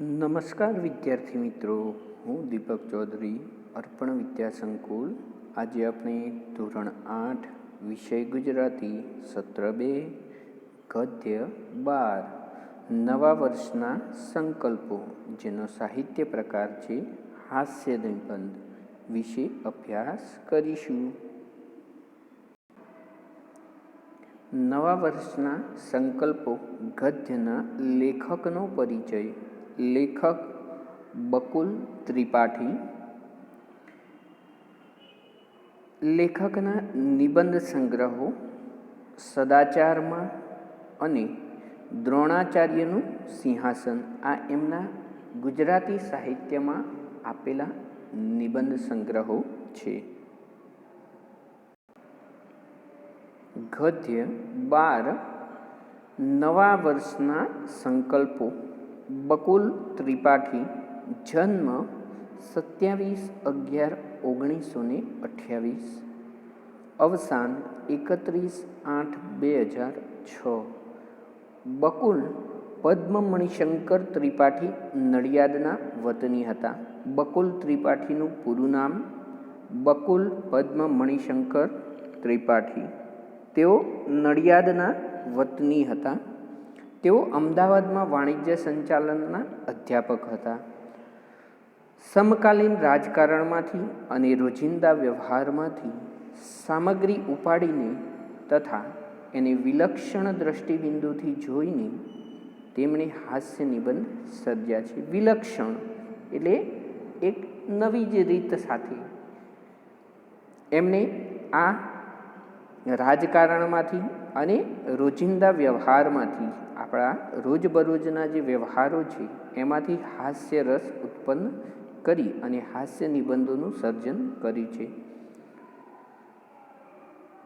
નમસ્કાર વિદ્યાર્થી મિત્રો, હું દીપક ચૌધરી, અર્પણ વિદ્યા સંકુલ. આજે આપણે ધોરણ આઠ, વિષય ગુજરાતી, સત્ર બે, ગદ્ય બાર, નવા વર્ષના સંકલ્પો, જેનો સાહિત્ય પ્રકાર છે હાસ્ય નિબંધ. વિશે અભ્યાસ કરીશું. નવા વર્ષના સંકલ્પો ગદ્યના લેખકનો પરિચય. લેખક બકુલ ત્રિપાઠી. લેખકના નિબંધ સંગ્રહો સદાચારમાં અને દ્રોણાચાર્યનું સિંહાસન આ એમના ગુજરાતી સાહિત્યમાં આપેલા નિબંધ સંગ્રહો છે. ગદ્ય બાર નવા વર્ષના સંકલ્પો બકુલ ત્રિપાઠી, જન્મ સત્યાવીસ અગિયાર ઓગણીસો ને અઠ્યાવીસ. અવસાન એકત્રીસ આઠ બે હજાર છ. બકુલ પદ્મમણિશંકર ત્રિપાઠી નડિયાદના વતની હતા. બકુલ ત્રિપાઠીનું પૂરું નામ બકુલ પદ્મમણિશંકર ત્રિપાઠી. તેઓ નડિયાદના વતની હતા. તેઓ અમદાવાદમાં વાણિજ્ય સંચાલનના અધ્યાપક હતા. સમકાલીન રાજકારણમાંથી અને રોજિંદા વ્યવહારમાંથી સામગ્રી ઉપાડીને તથા એને વિલક્ષણ દ્રષ્ટિબિંદુથી જોઈને તેમણે હાસ્ય નિબંધ સર્જ્યા છે. વિલક્ષણ એટલે એક નવી જ રીત સાથે. એમણે આ રાજકારણમાંથી અને રોજિંદા વ્યવહારમાંથી આપણા રોજબરોજના જે વ્યવહારો છે, એમાંથી હાસ્ય રસ ઉત્પન્ન કરી અને હાસ્ય નિબંધોનું સર્જન કર્યું છે.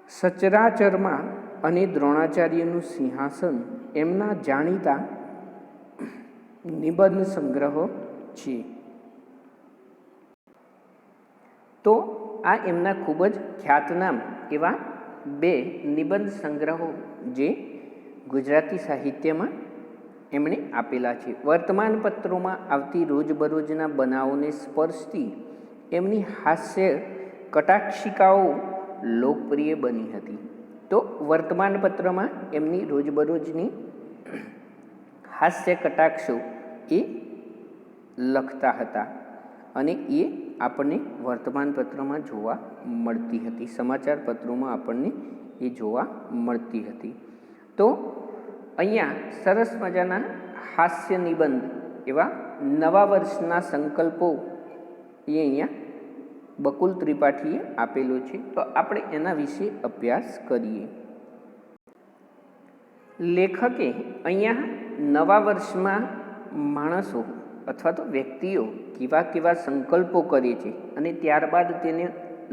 સચરાચરમાં અને દ્રોણાચાર્યનું સિંહાસન એમના જાણીતા નિબંધ સંગ્રહો છે. તો આ એમના ખૂબ જ ખ્યાતનામ એવા બે નિબંધ સંગ્રહો જે ગુજરાતી સાહિત્યમાં એમણે આપેલા છે. વર્તમાન પત્રોમાં આવતી રોજબરોજના બનાવોને સ્પર્શતી એમની હાસ્ય કટાક્ષિકાઓ લોકપ્રિય બની હતી. તો વર્તમાન પત્રમાં એમની રોજબરોજની હાસ્ય કટાક્ષો એ લખતા હતા અને એ આપણને વર્તમાન પત્રમાં જોવા મળતી હતી. સમાચાર પત્રોમાં આપણને એ જોવા મળતી હતી. તો અહીંયા સરસ મજાના હાસ્ય નિબંધ એવા નવા વર્ષના સંકલ્પો એ અહીંયા બકુલ ત્રિપાઠીએ આપેલો છે. તો આપણે એના વિશે અભ્યાસ કરીએ. લેખકે અહીંયા નવા વર્ષમાં માણસો અથવા તો વ્યક્તિઓ કેવા કેવા સંકલ્પો કરે છે અને ત્યારબાદ તેને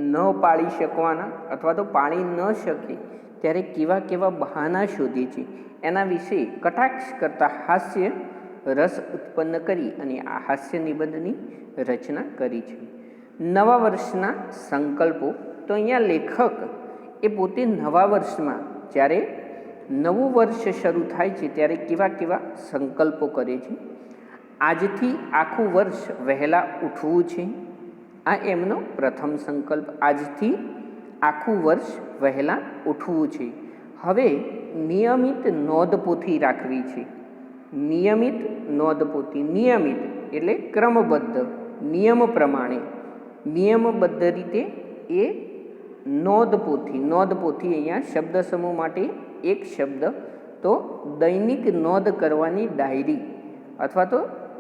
ન પાળી શકવાના અથવા તો પાળી ન શકે ત્યારે કેવા કેવા બહાના શોધે છે, એના વિશે કટાક્ષ કરતા હાસ્ય રસ ઉત્પન્ન કરી અને આ હાસ્ય નિબંધની રચના કરી છે. નવા વર્ષના સંકલ્પો, તો અહીંયા લેખક એ પોતે નવા વર્ષમાં જ્યારે નવું વર્ષ શરૂ થાય છે, ત્યારે કેવા કેવા સંકલ્પો કરે છે. આજથી આખું વર્ષ વહેલા ઉઠવું છે, આ એમનો પ્રથમ સંકલ્પ. આજથી આખું વર્ષ વહેલા ઉઠવું છે. હવે નિયમિત નોંધપોથી રાખવી છે. નિયમિત નોંધપોથી, નિયમિત એટલે ક્રમબદ્ધ, નિયમ પ્રમાણે. નિયમબદ્ધ રીતે એ નોંધપોથી નોંધપોથી અહીંયા શબ્દ સમૂહ માટે એક શબ્દ, તો દૈનિક નોંધ કરવાની ડાયરી અથવા તો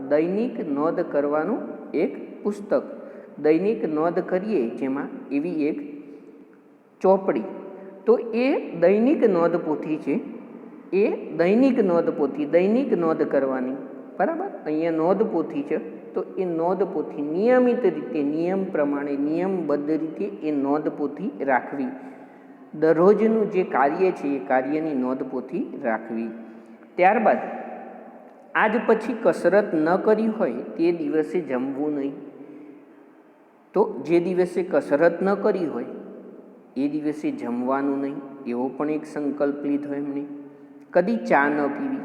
દૈનિક નોંધ કરવાનું એક પુસ્તક. દૈનિક નોંધ કરીએ જેમાં એવી એક ચોપડી. તો એ દૈનિક નોંધપોથી છે. એ દૈનિક નોંધપોથી, દૈનિક નોંધ કરવાની. બરાબર? અહીંયા નોંધપોથી છે. તો એ નોંધપોથી નિયમિત રીતે, નિયમ પ્રમાણે, નિયમબદ્ધ રીતે એ નોંધપોથી રાખવી. દરરોજનું જે કાર્ય છે, એ કાર્યની નોંધપોથી રાખવી. ત્યારબાદ, આજ પછી કસરત ન કરી હોય તે દિવસે જમવું નહીં. તો જે દિવસે કસરત ન કરી હોય એ દિવસે જમવાનું નહીં, એવો પણ એક સંકલ્પ લીધો એમણે. કદી ચા ન પીવી.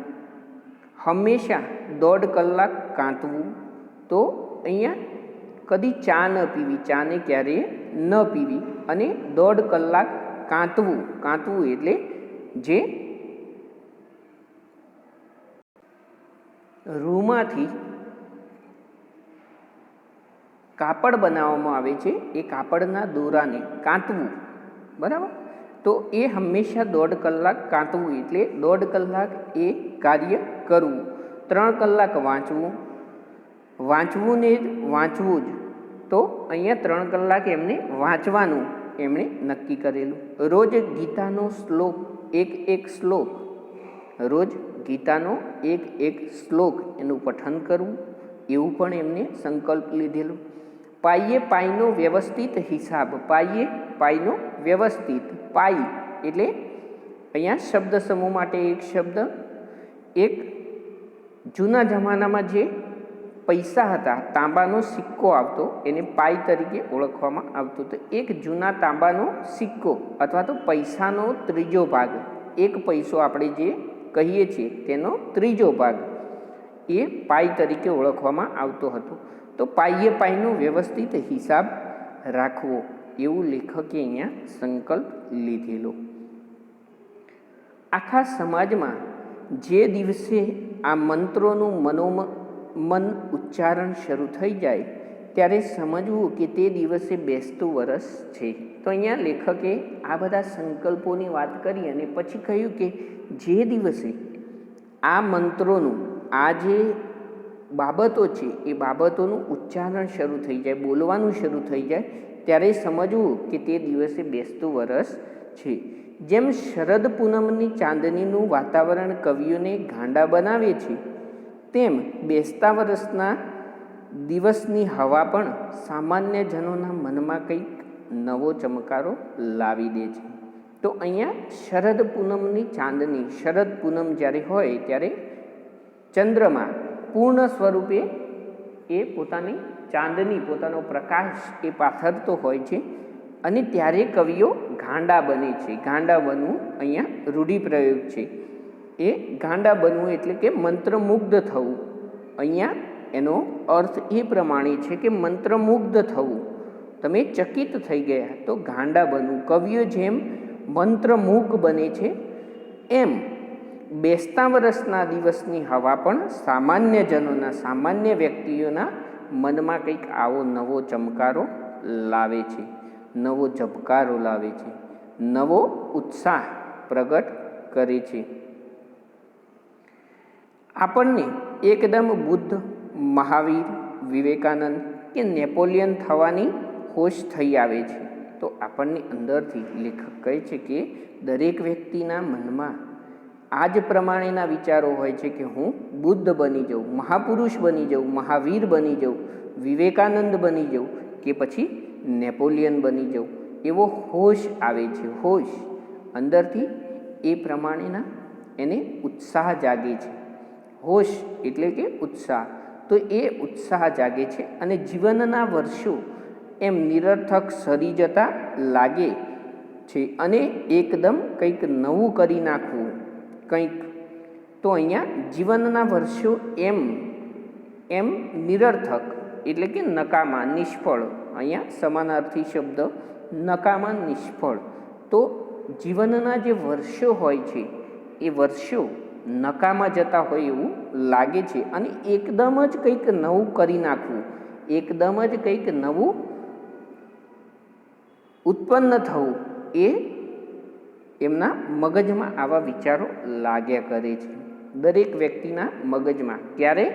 હંમેશા દોઢ કલાક કાંતવું તો અહીંયા કદી ચા ન પીવી, ચાને ક્યારેય ન પીવી અને દોઢ કલાક કાંતવું કાંતવું એટલે જે રૂમાંથી કાપડ બનાવવામાં આવે છે એ કાપડના દોરાને કાંતવું. બરાબર? તો એ હંમેશા દોઢ કલાક કાંતવું એટલે દોઢ કલાક એ કાર્ય કરવું. ત્રણ કલાક વાંચવું. વાંચવું ને જ વાંચવું જ. તો અહીંયા ત્રણ કલાક એમને વાંચવાનું એમણે નક્કી કરેલું. રોજ ગીતાનો શ્લોક, એક એક શ્લોક. રોજ ગીતાનો એક એક શ્લોક એનું પઠન કરવું. એવું પણ એમને સંકલ્પ લીધેલો. પાઈએ પાઈનો વ્યવસ્થિત હિસાબ, પાઈએ પાઈનો વ્યવસ્થિત પાઈ એટલે અહીંયા શબ્દ સમૂહ માટે એક શબ્દ, એક જૂના જમાનામાં જે પૈસા હતા, તાંબાનો સિક્કો આવતો, એને પાઈ તરીકે ઓળખવામાં આવતો. તો એક જૂના તાંબાનો સિક્કો અથવા તો પૈસાનો ત્રીજો ભાગ, એક પૈસો આપણે જે કહીએ છીએ તેનો ત્રીજો ભાગ, એ પાઈ તરીકે ઓળખવામાં આવતો હતો. તો પાઈએ પાઈનો વ્યવસ્થિત હિસાબ રાખવો. એવું લેખકે અહીંયા સંકલ્પ લીધેલો. આખા સમાજમાં જે દિવસે આ મંત્રોનું મનોમ, મન ઉચ્ચારણ શરૂ થઈ જાય, ત્યારે સમજવું કે તે દિવસે બેસતું વરસ છે. તો અહીંયા લેખકે આ બધા સંકલ્પોની વાત કરી અને પછી કહ્યું કે જે દિવસે આ મંત્રોનું, આ જે બાબતો છે, એ બાબતોનું ઉચ્ચારણ શરૂ થઈ જાય, બોલવાનું શરૂ થઈ જાય ત્યારે સમજવું કે તે દિવસે બેસતું વરસ છે. જેમ શરદ પૂનમની ચાંદનીનું વાતાવરણ કવિઓને ગાંડા બનાવે છે, તેમ બેસતા વરસના દિવસની હવા પણ સામાન્ય જનોના મનમાં કંઈક નવો ચમકારો લાવી દે છે. તો અહીંયા શરદ પૂનમની ચાંદની, શરદ પૂનમ જ્યારે હોય ત્યારે ચંદ્રમા પૂર્ણ સ્વરૂપે એ પોતાની ચાંદની પોતાનો પ્રકાશ એ પાથરતો હોય છે અને ત્યારે કવિઓ ગાંડા બને છે. ગાંડા બનવું અહીંયા રૂઢિપ્રયોગ છે. એ ગાંડા બનવું એટલે કે મંત્રમુગ્ધ થવું. અહીંયા એનો અર્થ એ પ્રમાણે છે કે મંત્રમુગ્ધ થવું. તમે ચકિત થઈ ગયા તો ગાંડા બનવું. કવિઓ જેમ મંત્રમુગ્ધ બને છે, એમ બેસતા વર્ષના દિવસની હવા પણ સામાન્ય જનોના સામાન્ય વ્યક્તિઓના મનમાં કંઈક આવો નવો ચમકારો લાવે છે, નવો ઝબકારો લાવે છે, નવો ઉત્સાહ પ્રગટ કરે છે. આપણને એકદમ બુદ્ધ, મહાવીર, વિવેકાનંદ કે નેપોલિયન થવાની હોશ થઈ આવે છે. તો આપણને અંદરથી લેખક કહે છે કે દરેક વ્યક્તિના મનમાં આ જ પ્રમાણેના વિચારો હોય છે કે હું બુદ્ધ બની જાઉં, મહાપુરુષ બની જાઉં, મહાવીર બની જાઉં, વિવેકાનંદ બની જાઉં કે પછી નેપોલિયન બની જાઉં, એવો હોશ આવે છે, હોશ. અંદરથી એ પ્રમાણેના એને ઉત્સાહ જાગે છે. હોશ એટલે કે ઉત્સાહ. તો એ ઉત્સાહ જાગે છે અને જીવનના વર્ષો એમ નિરર્થક સરી જતા લાગે છે અને એકદમ કંઈક નવું કરી નાખવું. કંઈક. તો અહીંયા જીવનના વર્ષો એમ એમ નિરર્થક એટલે કે નકામા, નિષ્ફળ. અહીંયા સમાનાર્થી શબ્દ નકામા, નિષ્ફળ. તો જીવનના જે વર્ષો હોય છે, એ વર્ષો નકામાં જતા હોય એવું લાગે છે અને એકદમ જ કંઈક નવું કરી નાખવું. એકદમ જ કંઈક નવું ઉત્પન્ન થવું એ એમના મગજમાં આવા વિચારો લાગ્યા કરે છે. દરેક વ્યક્તિના મગજમાં ક્યારે?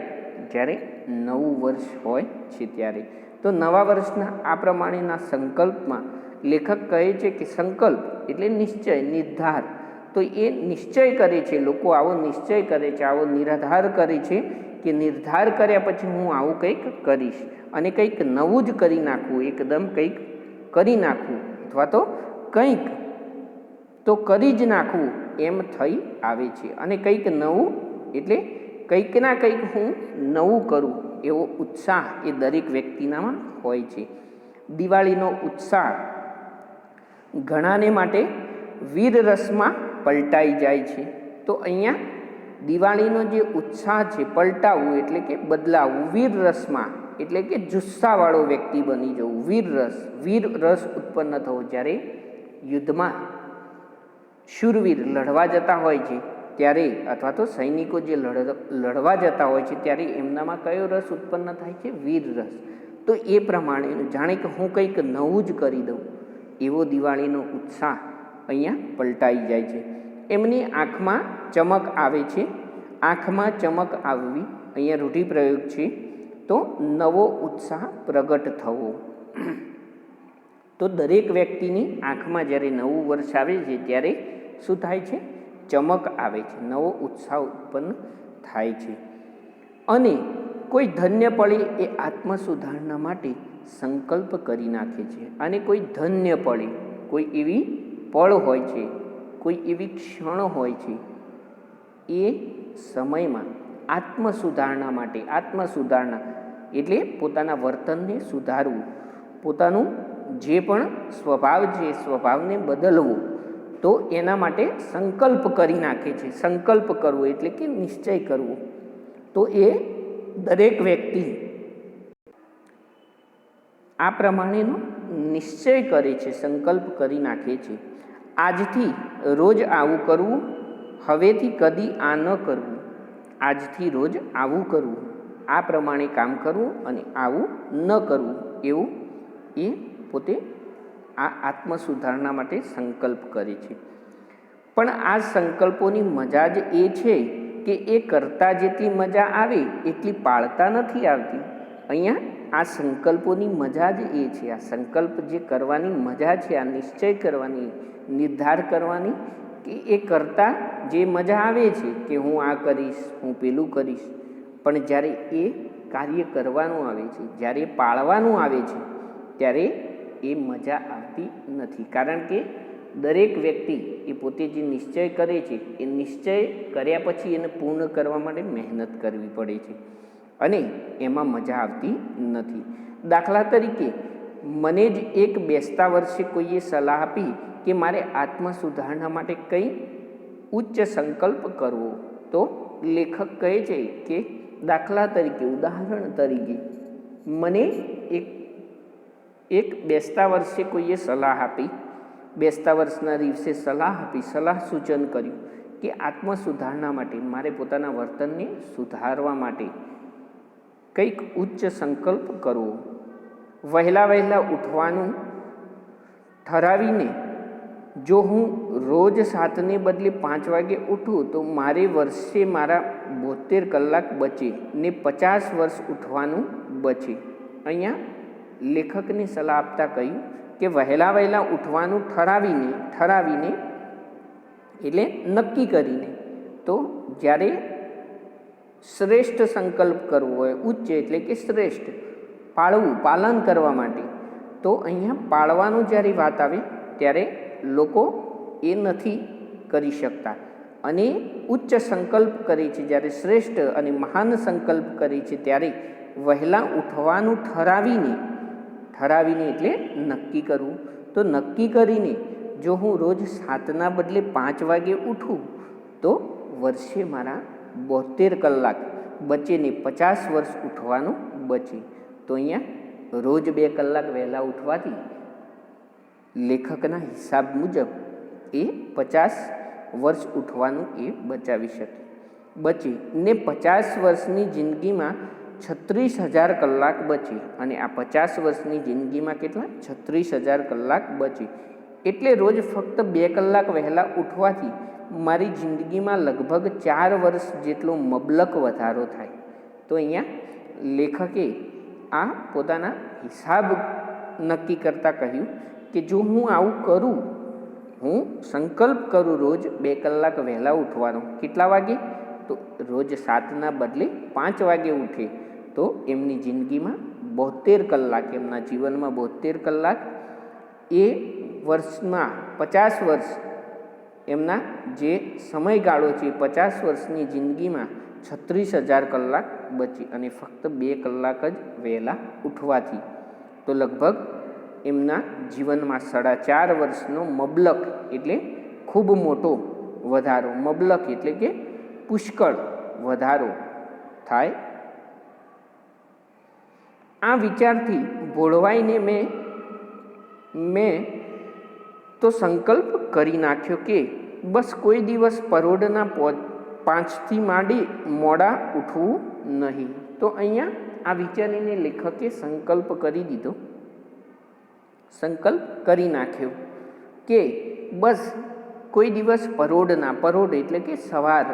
જ્યારે નવું વર્ષ હોય છે ત્યારે. તો નવા વર્ષના આ પ્રમાણેના સંકલ્પમાં લેખક કહે છે કે સંકલ્પ એટલે નિશ્ચય, નિર્ધાર. તો એ નિશ્ચય કરે છે, લોકો આવો નિશ્ચય કરે છે, આવો નિરાધાર કરે છે કે નિર્ધાર કર્યા પછી હું આવું કંઈક કરીશ. અને કંઈક નવું જ કરી નાખવું એકદમ કંઈક કરી નાખવું અથવા તો કંઈક તો કરી જ નાખવું એમ થઈ આવે છે. અને કંઈક નવું, એટલે કંઈકના કંઈક હું નવું કરું એવો ઉત્સાહ એ દરેક વ્યક્તિનામાં હોય છે. દિવાળીનો ઉત્સાહ ઘણાને માટે વીર રસમાં પલટાઈ જાય છે. તો અહીંયા દિવાળીનો જે ઉત્સાહ છે, પલટાવવું એટલે કે બદલાવવું, વીર રસમાં એટલે કે જુસ્સાવાળો વ્યક્તિ બની જવું. વીર રસ વીર રસ ઉત્પન્ન થવો. જ્યારે યુદ્ધમાં શૂરવીર લડવા જતા હોય છે, ત્યારે અથવા તો સૈનિકો જે લડ, લડવા જતા હોય છે, ત્યારે એમનામાં કયો રસ ઉત્પન્ન થાય છે? વીર રસ. તો એ પ્રમાણે જાણે કે હું કંઈક નવું જ કરી દઉં. એવો દિવાળીનો ઉત્સાહ અહીંયા પલટાઈ જાય છે. એમની આંખમાં ચમક આવે છે. આંખમાં ચમક આવવી અહીંયા રૂઢિપ્રયોગ છે. તો નવો ઉત્સાહ પ્રગટ થવો. તો દરેક વ્યક્તિની આંખમાં જ્યારે નવું વર્ષ આવે છે, ત્યારે શું થાય છે? ચમક આવે છે. નવો ઉત્સાહ ઉત્પન્ન થાય છે. અને કોઈ ધન્ય પળે એ આત્મ સુધારણા માટે સંકલ્પ કરી નાખે છે. અને કોઈ ધન્ય પળે, કોઈ એવી પળ હોય છે, કોઈ એવી ક્ષણ હોય છે, એ સમયમાં આત્મ સુધારણા માટે આત્મ સુધારણા એટલે પોતાના વર્તનને સુધારવું. પોતાનું જે પણ સ્વભાવ છે સ્વભાવને બદલવો. તો એના માટે સંકલ્પ કરી નાખે છે. સંકલ્પ કરવો એટલે કે નિશ્ચય કરવો. તો એ દરેક વ્યક્તિ આ પ્રમાણેનો નિશ્ચય કરે છે, સંકલ્પ કરી નાખે છે. આજથી રોજ આવું કરવું, હવેથી કદી આ ન કરવું. આજથી રોજ આવું કરવું. આ પ્રમાણે કામ કરવું અને આવું ન કરવું એવું એ પોતે આ આત્મ સુધારણા માટે સંકલ્પ કરે છે. પણ આ સંકલ્પોની મજા જ એ છે કે એ કરતાં જેટલી મજા આવે એટલી પાળતા નથી આવતી. અહીંયા આ સંકલ્પોની મજા જ એ છે. આ સંકલ્પ જે કરવાની મજા છે, આ નિશ્ચય કરવાની, નિર્ધાર કરવાની કે એ કરતાં જે મજા આવે છે કે હું આ કરીશ, હું પેલું કરીશ. પણ જ્યારે એ કાર્ય કરવાનું આવે છે, જ્યારે પાળવાનું આવે છે, ત્યારે એ મજા આવતી નથી. કારણ કે દરેક વ્યક્તિ એ પોતે જે નિશ્ચય કરે છે, એ નિશ્ચય કર્યા પછી એને પૂર્ણ કરવા માટે મહેનત કરવી પડે છે. અને એમાં મજા આવતી નથી. દાખલા તરીકે, મને જ એક બેસતા વર્ષે કોઈએ સલાહ આપી કે મારે આત્મ સુધારણા માટે કંઈ ઉચ્ચ સંકલ્પ કરવો, તો લેખક કહે છે કે, દાખલા તરીકે, ઉદાહરણ તરીકે, મને એક એક બેસતા વર્ષે કોઈએ સલાહ આપી. બેસતા વર્ષના દિવસે સલાહ આપી, સલાહ સૂચન કર્યું કે આત્મ સુધારણા માટે, મારે પોતાના વર્તનને સુધારવા માટે કંઈક ઉચ્ચ સંકલ્પ કરવો. વહેલા વહેલા ઉઠવાનું ઠરાવીને, જો હું રોજ સાતને બદલે પાંચ વાગે ઉઠું, તો મારે વર્ષે મારા બોતેર કલાક બચે ને પચાસ વર્ષ ઉઠવાનું બચે. અહીંયા લેખકને સલાહ આપતા કહ્યું કે વહેલા વહેલા ઉઠવાનું ઠરાવીને ઠરાવીને એટલે નક્કી કરીને. તો જ્યારે શ્રેષ્ઠ સંકલ્પ કરવો હોય, ઉચ્ચ એટલે કે શ્રેષ્ઠ, પાળવું, પાલન કરવા માટે, તો અહીંયા પાળવાનું જ્યારે વાત આવે, ત્યારે લોકો એ નથી કરી શકતા. અને ઉચ્ચ સંકલ્પ કરે છે, જ્યારે શ્રેષ્ઠ અને મહાન સંકલ્પ કરે છે, ત્યારે વહેલા ઉઠવાનું ઠરાવીને ઠરાવીને એટલે નક્કી કરવું તો નક્કી કરીને જો હું રોજ સાતના બદલે પાંચ વાગે ઉઠું, તો વર્ષે મારા બોતેર કલાક બચેને પચાસ વર્ષ ઉઠવાનું બચે. તો અહીંયા રોજ બે કલાક વહેલા ઉઠવાથી લેખકના હિસાબ મુજબ એ પચાસ વર્ષ ઉઠવાનું એ બચાવી શકે. બચે ને પચાસ વર્ષની જિંદગીમાં છત્રીસ હજાર કલાક બચે અને આ પચાસ વર્ષની જિંદગીમાં કેટલા? છત્રીસ હજાર કલાક બચે. એટલે રોજ ફક્ત બે કલાક વહેલા ઉઠવાથી મારી જિંદગીમાં લગભગ ચાર વર્ષ જેટલો મબલક વધારો થાય. તો અહીંયા લેખકે આ પોતાના હિસાબ નક્કી કરતાં કહ્યું કે જો હું આવું કરું, હું સંકલ્પ કરું રોજ બે કલાક વહેલા ઉઠવાનો. કેટલા વાગે? તો રોજ સાતના બદલે પાંચ વાગે ઉઠે. તો એમની જિંદગીમાં બોતેર કલાક, એમના જીવનમાં બોતેર કલાક, એ વર્ષમાં પચાસ વર્ષ એમના જે સમયગાળો છે પચાસ વર્ષની જિંદગીમાં છત્રીસ હજાર કલાક બચી અને ફક્ત બે કલાક જ વહેલા ઉઠવાથી. તો લગભગ એમના જીવનમાં સાડા ચાર વર્ષનો મબલક એટલે ખૂબ મોટો વધારો. મબલક એટલે કે પુષ્કળ વધારો થાય આ વિચારથી ભોળવાઈને મેં મેં તો સંકલ્પ કરી નાખ્યો કે બસ કોઈ દિવસ પરોઢના પાંચથી માંડી મોડા ઉઠવું નહીં. તો અહીંયા આ વિચારીને લેખકે સંકલ્પ કરી દીધો. સંકલ્પ કરી નાખ્યો કે બસ કોઈ દિવસ પરોઢના પરોઢ એટલે કે સવાર,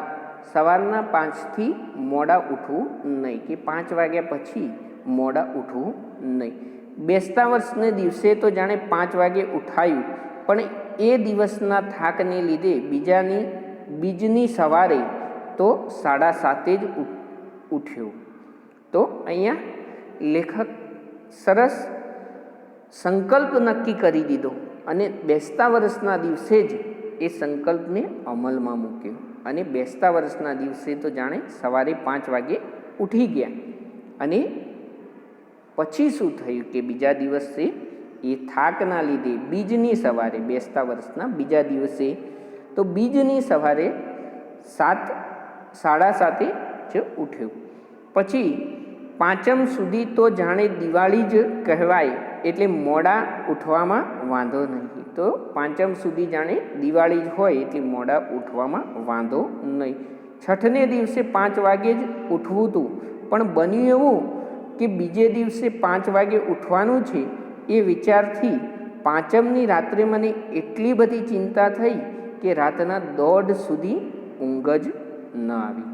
સવારના પાંચથી મોડા ઉઠવું નહીં, કે પાંચ વાગ્યા પછી મોડા ઉઠવું નહીં. બેસતા વર્ષને દિવસે તો જાણે પાંચ વાગે ઉઠાયું, પણ એ દિવસના થાકને લીધે બીજાની, બીજની સવારે તો સાડા સાતે જ ઉઠ્યો. તો અહીંયા લેખક સરસ સંકલ્પ નક્કી કરી દીધો અને બેસતા વર્ષના દિવસે જ એ સંકલ્પને અમલમાં મૂક્યો અને બેસતા વર્ષના દિવસે તો જાણે સવારે પાંચ વાગે ઉઠી ગયા અને પછી શું થયું કે બીજા દિવસે એ થાકના લીધે બીજની સવારે બેસતા વર્ષના બીજા દિવસે, તો બીજની સવારે સાત, સાડા સાતે જ ઉઠ્યો. પછી પાંચમ સુધી તો જાણે દિવાળી જ કહેવાય, એટલે મોડા ઉઠવામાં વાંધો નહીં. તો પાંચમ સુધી જાણે દિવાળી જ હોય, એટલે મોડા ઉઠવામાં વાંધો નહીં. છઠને દિવસે પાંચ વાગે જ ઉઠવું હતું પણ બન્યું એવું કે બીજે દિવસે પાંચ વાગે ઉઠવાનું છે એ વિચારથી પાંચમની રાત્રે મને એટલી બધી ચિંતા થઈ કે રાતના દોઢ સુધી ઊંઘ જ ન આવી.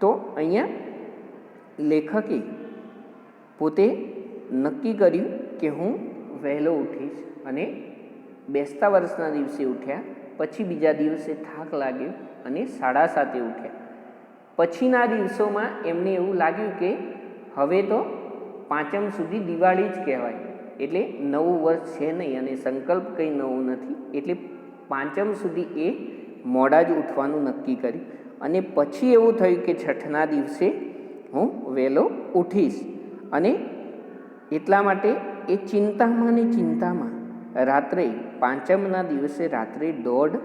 તો અહીંયા લેખકે પોતે નક્કી કર્યું કે હું વહેલો ઉઠીશ અને બેસતા વર્ષના દિવસે ઉઠ્યા, પછી બીજા દિવસે થાક લાગ્યો અને સાડા સાતે ઉઠ્યા. પછીના દિવસોમાં એમને એવું લાગ્યું કે હવે તો પાંચમ સુધી દિવાળી જ કહેવાય. એટલે નવું વર્ષ છે નહીં અને સંકલ્પ કંઈ નવું નથી. એટલે પાંચમ સુધી એ મોડા જ ઉઠવાનું નક્કી કર્યું. અને પછી એવું થયું કે છઠના દિવસે હું વહેલો ઉઠીશ. અને એટલા માટે એ ચિંતામાં ને ચિંતામાં રાત્રે પાંચમના દિવસે રાત્રે દોઢ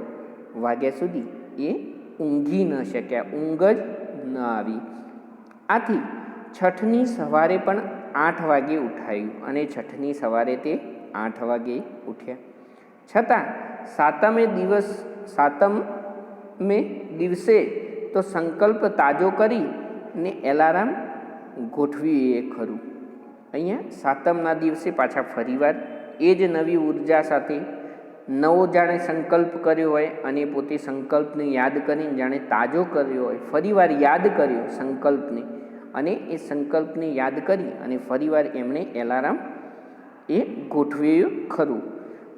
વાગ્યા સુધી એ ઊંઘી ન શક્યા. ઊંઘ જ ન આવી. આથી છઠની સવારે પણ આઠ વાગે ઉઠાયું અને છઠની સવારે તે આઠ વાગે ઉઠ્યા. છતાં સાતમે દિવસ, સાતમે દિવસે તો સંકલ્પ તાજો કરી ને એલાર્મ ગોઠવી એ ખરું. અહીંયા સાતમના દિવસે પાછા ફરીવાર એ જ નવી ઊર્જા સાથે નવો જાણે સંકલ્પ કર્યો હોય અને પોતે સંકલ્પને યાદ કરીને જાણે તાજો કર્યો હોય, ફરીવાર યાદ કર્યો સંકલ્પને અને એ સંકલ્પને યાદ કરી અને ફરીવાર એમણે એલાર્મ એ ગોઠવ્યું ખરું.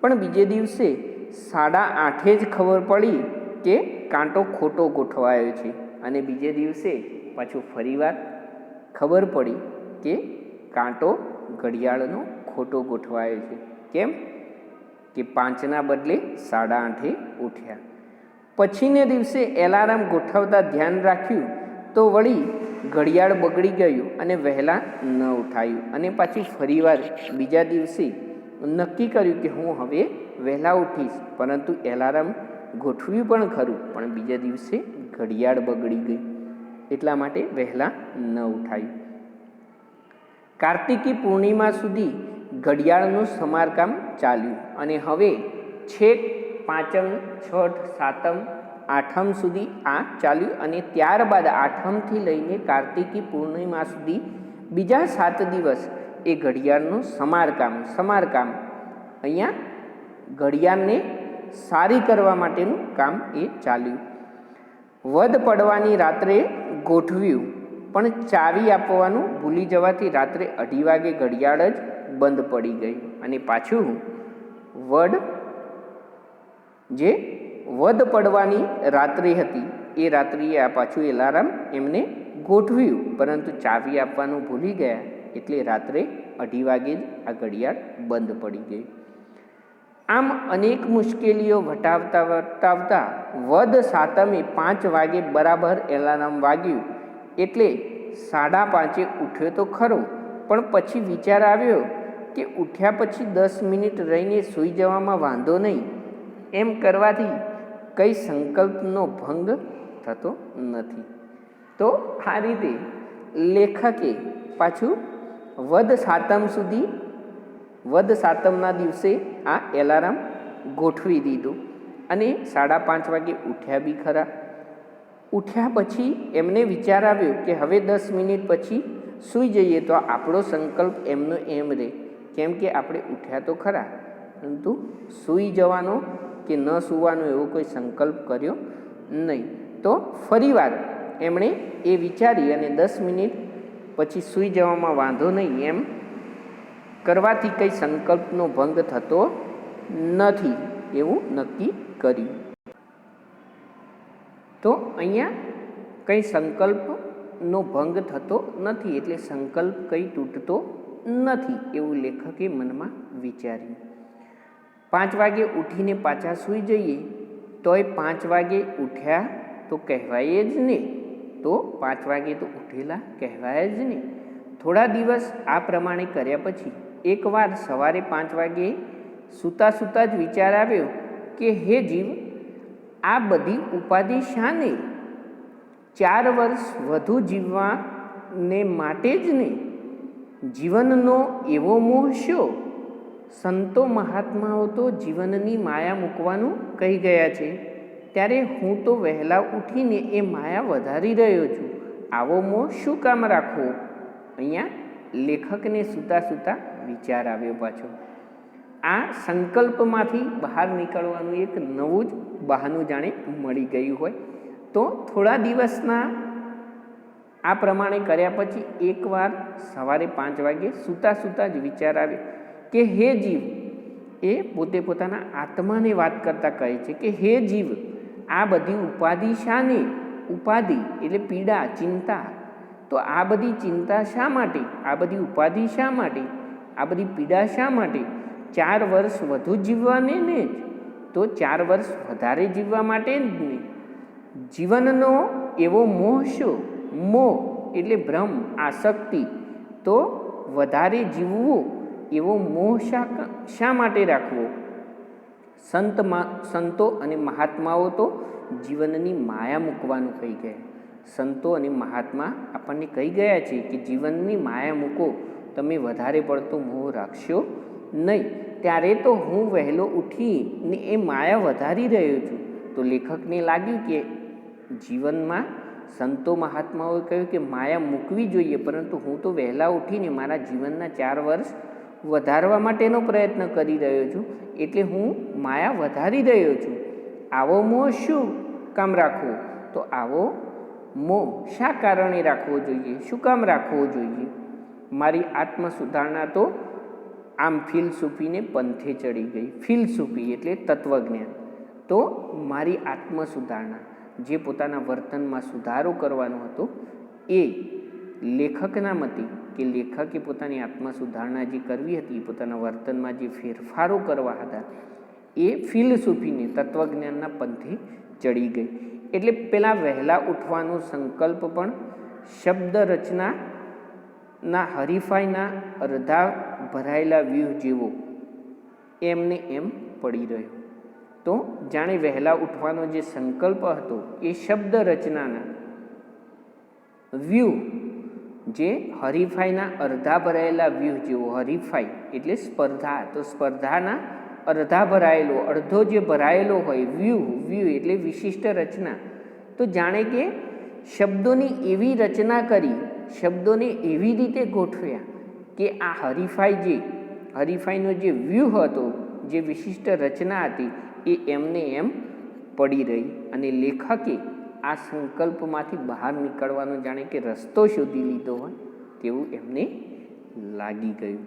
પણ બીજે દિવસે સાડા આઠે જ ખબર પડી કે કાંટો ખોટો ગોઠવાયો છે અને બીજે દિવસે પાછું ફરીવાર ખબર પડી કે કાંટો ઘડિયાળનો ખોટો ગોઠવાયો છે. કેમ? કે પાંચના બદલે સાડા આઠે ઉઠ્યા. પછીને દિવસે એલાર્મ ગોઠવતા ધ્યાન રાખ્યું તો વળી ઘડિયાળ બગડી ગયું અને વહેલા ન ઉઠાયું. અને પાછી ફરીવાર બીજા દિવસે નક્કી કર્યું કે હું હવે વહેલા ઉઠીશ, પરંતુ એલાર્મ ગોઠવ્યું પણ ખરું, પણ બીજા દિવસે ઘડિયાળ બગડી ગઈ, એટલા માટે વહેલા ન ઉઠાયું. કાર્તિકી પૂર્ણિમા સુધી ઘડિયાળનું સમારકામ ચાલ્યું અને હવે છેક પાંચમ, છઠ, સાતમ આઠમ સુધી આ ચાલ્યું અને ત્યારબાદ આઠમથી લઈને કાર્તિકી પૂર્ણિમા સુધી બીજા સાત દિવસ એ ઘડિયાળનું સમારકામ સમારકામ. અહીંયા ઘડિયાળને સારી કરવા માટેનું કામ એ ચાલ્યું. વધ પડવાની રાત્રે ગોઠવ્યું, પણ ચાવી આપવાનું ભૂલી જવાથી રાત્રે અઢી વાગે ઘડિયાળ જ બંધ પડી ગઈ. અને પાછું વડ જે વધ પડવાની રાત્રિ હતી. એ રાત્રિએ આ પાછું એલાર્મ એમને ગોઠવ્યું. પરંતુ ચાવી આપવાનું ભૂલી ગયા. એટલે રાત્રે અઢી વાગે જ આ ઘડિયાળ બંધ પડી ગઈ. આમ અનેક મુશ્કેલીઓ વટાવતા વટાવતા વધ સાતમે પાંચ વાગે બરાબર એલાર્મ વાગ્યું. એટલે સાડા પાંચે ઉઠ્યો તો ખરો. પણ પછી વિચાર આવ્યો કે ઉઠ્યા પછી દસ મિનિટ રહીને સૂઈ જવામાં વાંધો નહીં. એમ કરવાથી કઈ સંકલ્પનો ભંગ થતો નથી. તો આ રીતે લેખકે પાછું વદ સાતમ સુધી, વદ સાતમના દિવસે આ એલાર્મ ગોઠવી દીધું. અને સાડા પાંચ વાગે ઉઠ્યા બી ખરા. ઉઠ્યા પછી એમને વિચાર આવ્યો કે હવે દસ મિનિટ પછી સૂઈ જઈએ તો આપણો સંકલ્પ એમનો એમ રહે. કેમ કે આપણે ઉઠ્યા તો ખરા. પરંતુ સૂઈ જવાનો કે ન સૂવાનો એવો કોઈ સંકલ્પ કર્યો નહીં. તો ફરીવાર એમણે એ વિચારી અને દસ મિનિટ પછી સૂઈ જવામાં વાંધો નહીં એમ કરવાથી કંઈ સંકલ્પનો ભંગ થતો નથી એવું નક્કી કર્યું. તો અહીંયા કંઈ સંકલ્પનો ભંગ થતો નથી એટલે સંકલ્પ કંઈ તૂટતો નથી એવું લેખકે મનમાં વિચાર્યું. પાંચ વાગે ઉઠીને પાછા સૂઈ જઈએ, તોય પાંચ વાગે ઉઠ્યા તો કહેવાય જ નહીં. તો પાંચ વાગે તો ઉઠેલા કહેવાય જ નહીં. થોડા દિવસ આ પ્રમાણે કર્યા પછી એકવાર સવારે પાંચ વાગે સૂતા સૂતા જ વિચાર આવ્યો કે, હે જીવ, આ બધી ઉપાધિ શાને? ચાર વર્ષ વધુ જીવવાને માટે જ નહીં. જીવનનો એવો મોહ શો? સંતો મહાત્માઓ તો જીવનની માયા મૂકવાનું કહી ગયા છે. ત્યારે હું તો વહેલા ઉઠીને એ માયા વધારી રહ્યો છું. આવો મો શું કામ રાખવો અહીંયા લેખકને સૂતા સૂતા વિચાર આવ્યો પાછો. આ સંકલ્પમાંથી બહાર નીકળવાનું એક નવું જ બહાનું જાણે મળી ગયું હોય. તો થોડા દિવસના આ પ્રમાણે કર્યા પછી એકવાર સવારે પાંચ વાગે સૂતા સૂતા જ વિચાર આવે કે હે જીવ? એ પોતે પોતાના આત્માને વાત કરતા કહે છે કે હે જીવ, આ બધી ઉપાધિ શાને? ઉપાધિ એટલે પીડા, ચિંતા. તો આ બધી ચિંતા શા માટે? આ બધી ઉપાધિ શા માટે? આ બધી પીડા શા માટે? ચાર વર્ષ વધુ જીવવાને ને જ? તો ચાર વર્ષ વધારે જીવવા માટે જ ને. જીવનનો એવો મોહ શું? મોહ એટલે ભ્રમ, આસક્તિ. તો વધારે જીવવું એવો મોહ શા શા માટે રાખવો? સંતમાં સંતો અને મહાત્માઓ તો જીવનની માયા મૂકવાનું કહી ગયા સંતો અને મહાત્મા આપણને કહી ગયા છે કે જીવનની માયા મૂકો, તમે વધારે પડતો મોહ રાખશો નહીં. ત્યારે તો હું વહેલો ઉઠીને એ માયા વધારી રહ્યો છું. તો લેખકને લાગ્યું કે જીવનમાં સંતો મહાત્માઓએ કહ્યું કે માયા મૂકવી જોઈએ, પરંતુ હું તો વહેલા ઉઠીને મારા જીવનના ચાર વર્ષ વધારવા માટેનો પ્રયત્ન કરી રહ્યો છું. એટલે હું માયા વધારી રહ્યો છું. આવો મોહ શું કામ રાખવો? તો આવો મોહ શા કારણે રાખવો જોઈએ? શું કામ રાખવો જોઈએ? મારી આત્મ સુધારણા તો આમ ફિલસૂફીને પંથે ચડી ગઈ. ફિલસૂફી એટલે તત્વજ્ઞાન. તો મારી આત્મ સુધારણા જે પોતાના વર્તનમાં સુધારો કરવાનો હતો, એ લેખકના મતે કે લેખકે પોતાની આત્મ સુધારણા જે કરવી હતી, પોતાના વર્તનમાં જે ફેરફારો કરવા હતા, એ ફિલસૂફીને, તત્વજ્ઞાનના પંથે ચડી ગઈ. એટલે પહેલાં વહેલા ઉઠવાનો સંકલ્પ પણ શબ્દ રચનાના હરીફાઈના અડધા ભરાયેલા વ્યૂહ જેવો એમને એમ પડી રહ્યો. તો જાણે વહેલા ઉઠવાનો જે સંકલ્પ હતો, એ શબ્દ રચનાના વ્યૂહ જે હરીફાઈના અડધા ભરાયેલા વ્યૂહ જેવો, હરીફાઈ એટલે સ્પર્ધા. તો સ્પર્ધાના અડધા ભરાયેલો, અડધો જે ભરાયેલો હોય, વ્યૂહ વ્યૂહ એટલે વિશિષ્ટ રચના. તો જાણે કે શબ્દોની એવી રચના કરી, શબ્દોને એવી રીતે ગોઠવ્યા કે આ હરીફાઈ જે, હરીફાઈનો જે વ્યૂહ હતો, જે વિશિષ્ટ રચના હતી, એ એમને એમ પડી રહી. અને લેખકે આ સંકલ્પમાંથી બહાર નીકળવાનો જાણે કે રસ્તો શોધી લીધો હોય તેવું એમને લાગી ગયું.